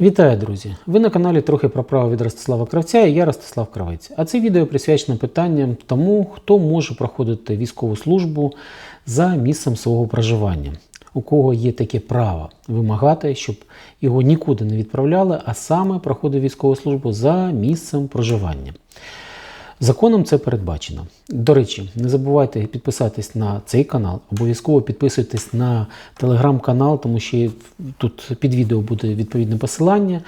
Вітаю, друзі! Ви на каналі трохи про право від Ростислава Кравця і я Ростислав Кравець. А це відео присвячено питанням тому, хто може проходити військову службу за місцем свого проживання, у кого є таке право вимагати, щоб його нікуди не відправляли, а саме проходив військову службу за місцем проживання. Законом це передбачено. До речі, не забувайте підписатись на цей канал, обов'язково підписуйтесь на телеграм-канал, тому що тут під відео буде відповідне посилання.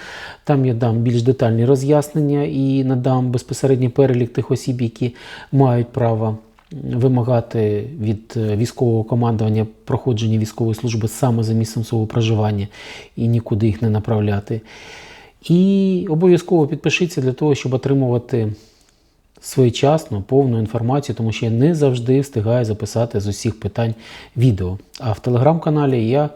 Там я дам більш детальні роз'яснення і надам безпосередній перелік тих осіб, які мають право вимагати від е, військового командування проходження військової служби саме за місцем свого проживання і нікуди їх не направляти. І обов'язково підпишіться для того, щоб отримувати своєчасно повну інформацію, тому що я не завжди встигаю записати з усіх питань відео. А в телеграм-каналі я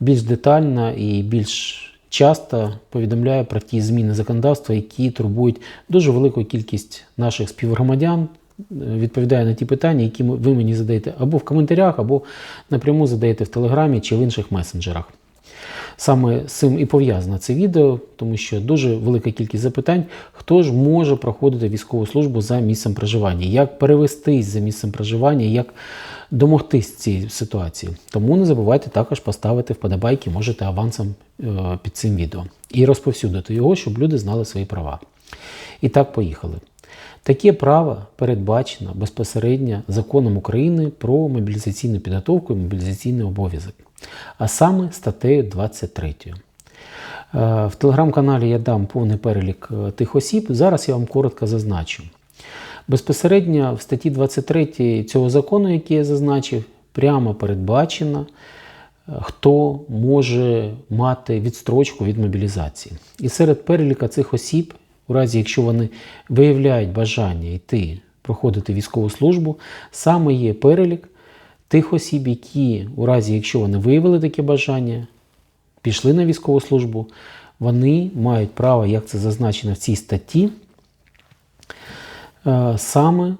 більш детально і більш часто повідомляю про ті зміни законодавства, які турбують дуже велику кількість наших співгромадян. Відповідаю на ті питання, які ви мені задаєте або в коментарях, або напряму задаєте в Телеграмі чи в інших месенджерах. Саме з цим і пов'язано це відео, тому що дуже велика кількість запитань, хто ж може проходити військову службу за місцем проживання, як перевестись за місцем проживання, як домогтись цієї ситуації. Тому не забувайте також поставити вподобайки, можете авансом е, під цим відео і розповсюдити його, щоб люди знали свої права. І так, поїхали. Таке право передбачено безпосередньо законом України про мобілізаційну підготовку і мобілізаційний обов'язок, а саме статтею 23. Е, В телеграм-каналі я дам повний перелік е, тих осіб. Зараз я вам коротко зазначу. Безпосередньо в статті 23 цього закону, який я зазначив, прямо передбачено, е, хто може мати відстрочку від мобілізації. І серед переліка цих осіб у разі, якщо вони виявляють бажання йти проходити військову службу, саме є перелік тих осіб, які, у разі, якщо вони виявили таке бажання, пішли на військову службу, вони мають право, як це зазначено в цій статті, е, саме е,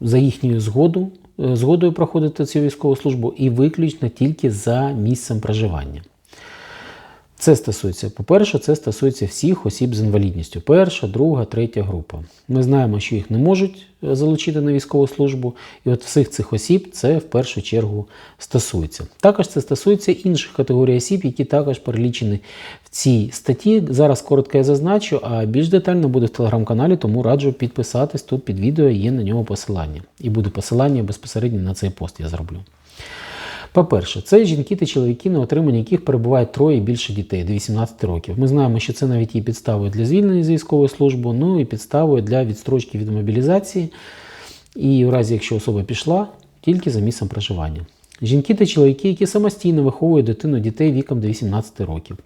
за їхньою згоду, е, згодою проходити цю військову службу і виключно тільки за місцем проживання. Це стосується, по-перше, це стосується всіх осіб з інвалідністю. Перша, друга, третя група. Ми знаємо, що їх не можуть е, залучити на військову службу, і от всіх цих осіб це в першу чергу стосується. Також це стосується інших категорій осіб, які також перелічені в цій статті. Зараз коротко я зазначу, а більш детально буде в телеграм-каналі, тому раджу підписатись тут під відео, є на нього посилання. І буде посилання безпосередньо на цей пост я зроблю. По-перше, це жінки та чоловіки, на отриманні яких перебуває троє і більше дітей до 18 років. Ми знаємо, що це навіть є підставою для звільнення з військової служби, ну і підставою для відстрочки від мобілізації. І в разі, якщо особа пішла, тільки за місцем проживання. Жінки та чоловіки, які самостійно виховують дитину дітей віком до 18 років.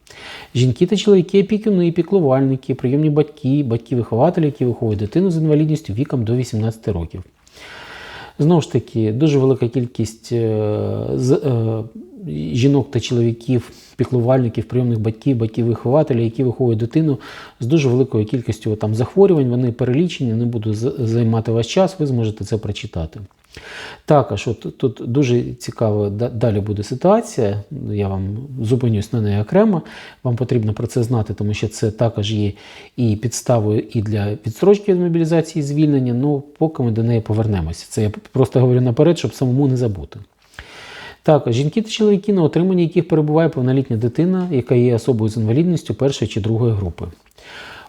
Жінки та чоловіки, опікуни, піклувальники, прийомні батьки, батьки-вихователі, які виховують дитину з інвалідністю віком до 18 років. Знову ж таки, дуже велика кількість е, е, жінок та чоловіків, піклувальників, прийомних батьків, батьків-вихователів, які виховують дитину з дуже великою кількістю там, захворювань, вони перелічені, не буду займати ваш час, ви зможете це прочитати. Також от, тут дуже цікава далі буде ситуація. Я вам зупинюсь на неї окремо. Вам потрібно про це знати, тому що це також є і підставою і для відстрочки від мобілізації і звільнення. Ну, поки ми до неї повернемося. Це я просто говорю наперед, щоб самому не забути. Також жінки та чоловіки, на отриманні яких перебуває повнолітня дитина, яка є особою з інвалідністю першої чи другої групи.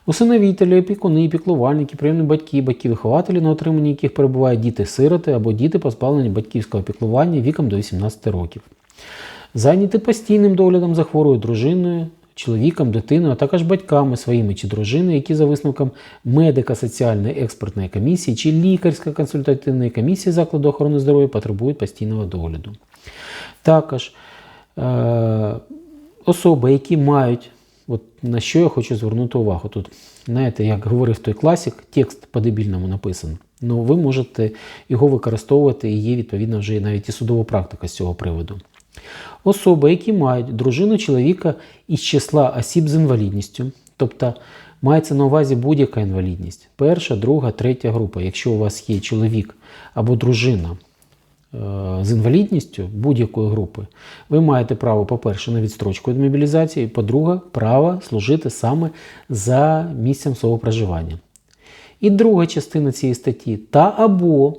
Усиновітелі, опікуни, піклувальники, прийомні батьки, батьки-вихователі, на отриманні яких перебувають діти-сироти або діти, позбавлені батьківського піклування віком до 18 років. Зайняті постійним доглядом за хворою дружиною, чоловіком, дитиною, а також батьками своїми чи дружиною, які за висновком медико-соціальної експертної комісії чи лікарсько-консультативної комісії закладу охорони здоров'я потребують постійного догляду. Також е- особи, які мають От на що я хочу звернути увагу. Тут, знаєте, як говорив той класик, текст по-дебільному написаний. Ну, ви можете його використовувати і є відповідно вже навіть і судова практика з цього приводу. Особи, які мають дружину чоловіка із числа осіб з інвалідністю, тобто мається на увазі будь-яка інвалідність, перша, друга, третя група. Якщо у вас є чоловік або дружина з інвалідністю будь-якої групи, ви маєте право, по-перше, на відстрочку від мобілізації, по-друге, право служити саме за місцем свого проживання. І друга частина цієї статті та або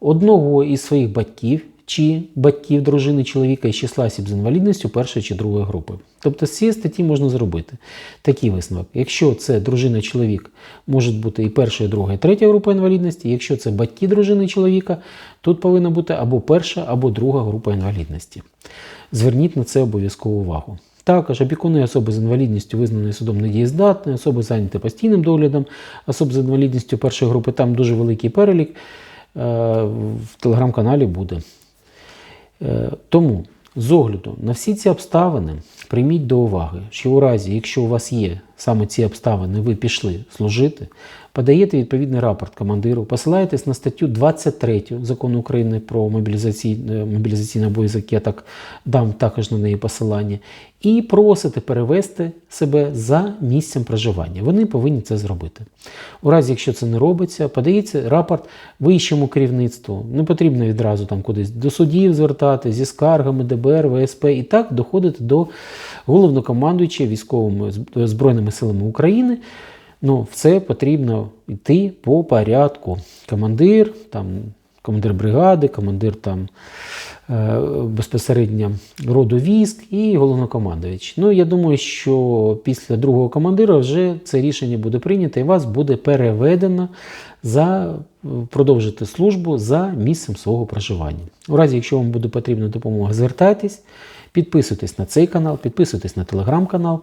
одного із своїх батьків чи батьків дружини чоловіка із числа осіб з інвалідністю першої чи другої групи. Тобто з цієї статті можна зробити такий висновок. Якщо це дружина чоловік, можуть бути і перша, і друга, і третя група інвалідності. Якщо це батьки дружини чоловіка, тут повинна бути або перша, або друга група інвалідності. Зверніть на це обов'язкову увагу. Також опікуни особи з інвалідністю, визнаної судом недієздатні, особи зайняті постійним доглядом, особи з інвалідністю першої групи, там дуже великий перелік. е, В телеграм-каналі буде. Е, Тому з огляду на всі ці обставини прийміть до уваги, що у разі, якщо у вас є саме ці обставини, ви пішли служити, подаєте відповідний рапорт командиру, посилаєтесь на статтю 23 закону України про мобілізаційний, мобілізаційний обов'язок, я так дам також на неї посилання, і просите перевести себе за місцем проживання. Вони повинні це зробити. У разі, якщо це не робиться, подається рапорт вищому керівництву. Не потрібно відразу там кудись до судів звертати зі скаргами ДБР, ВСП і так доходити до головнокомандуючого військовими збройними силами України. Ну, все потрібно йти по порядку. Командир, там, командир бригади, командир там, е, безпосередньо роду військ і головнокомандувач. Ну, я думаю, що після другого командира вже це рішення буде прийнято і вас буде переведено за продовжити службу за місцем свого проживання. У разі, якщо вам буде потрібна допомога, звертайтесь, підписуйтесь на цей канал, підписуйтесь на телеграм-канал.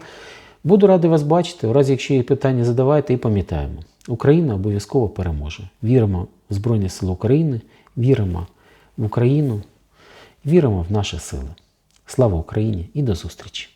Буду радий вас бачити. У разі, якщо є питання, задавайте і пам'ятаємо. Україна обов'язково переможе. Віримо в Збройні Сили України, віримо в Україну, віримо в наші сили. Слава Україні і до зустрічі!